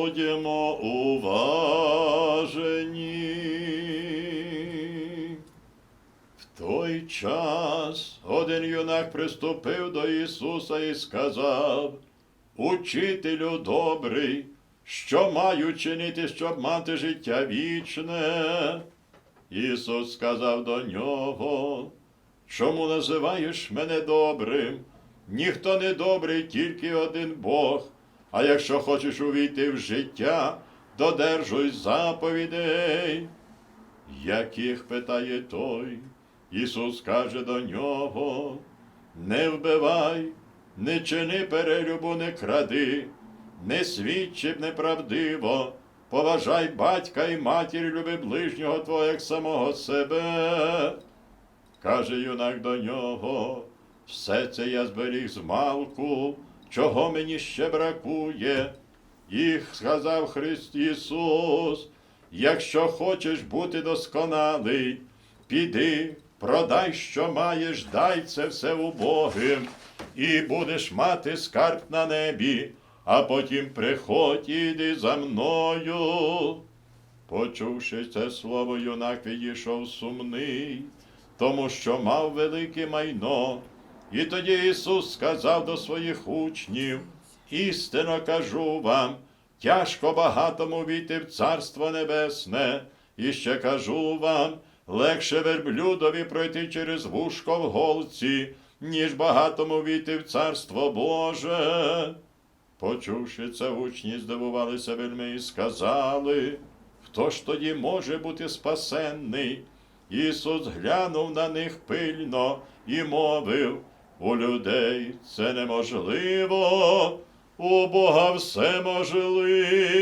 Будемо уважені. В той час один юнак приступив до Ісуса і сказав, Учителю добрий, що маю чинити, щоб мати життя вічне? Ісус сказав до нього, чому називаєш мене добрим? Ніхто не добрий, тільки один Бог. А якщо хочеш увійти в життя, додержуй заповідей. Яких питає той? Ісус каже до нього, не вбивай, не чини перелюбу, не кради, не свідчи б неправдиво, поважай батька і матір, люби ближнього твого, як самого себе. Каже юнак до нього, все це я зберіг з малку, чого мені ще бракує. І сказав Христ Ісус, якщо хочеш бути досконалий, піди, продай, що маєш, дай це все убогим, і будеш мати скарб на небі, а потім приходь і йди за мною. Почувши це слово, юнак відійшов сумний, тому що мав велике майно. І тоді Ісус сказав до своїх учнів: істинно кажу вам, тяжко багатому війти в Царство Небесне, і ще кажу вам, легше верблюдові пройти через вушко в голці, ніж багатому війти в Царство Боже. Почувши це, учні здивувалися вельми і сказали, хто ж тоді може бути спасенний? Ісус глянув на них пильно і мовив, у людей це неможливо, у Бога все можливі.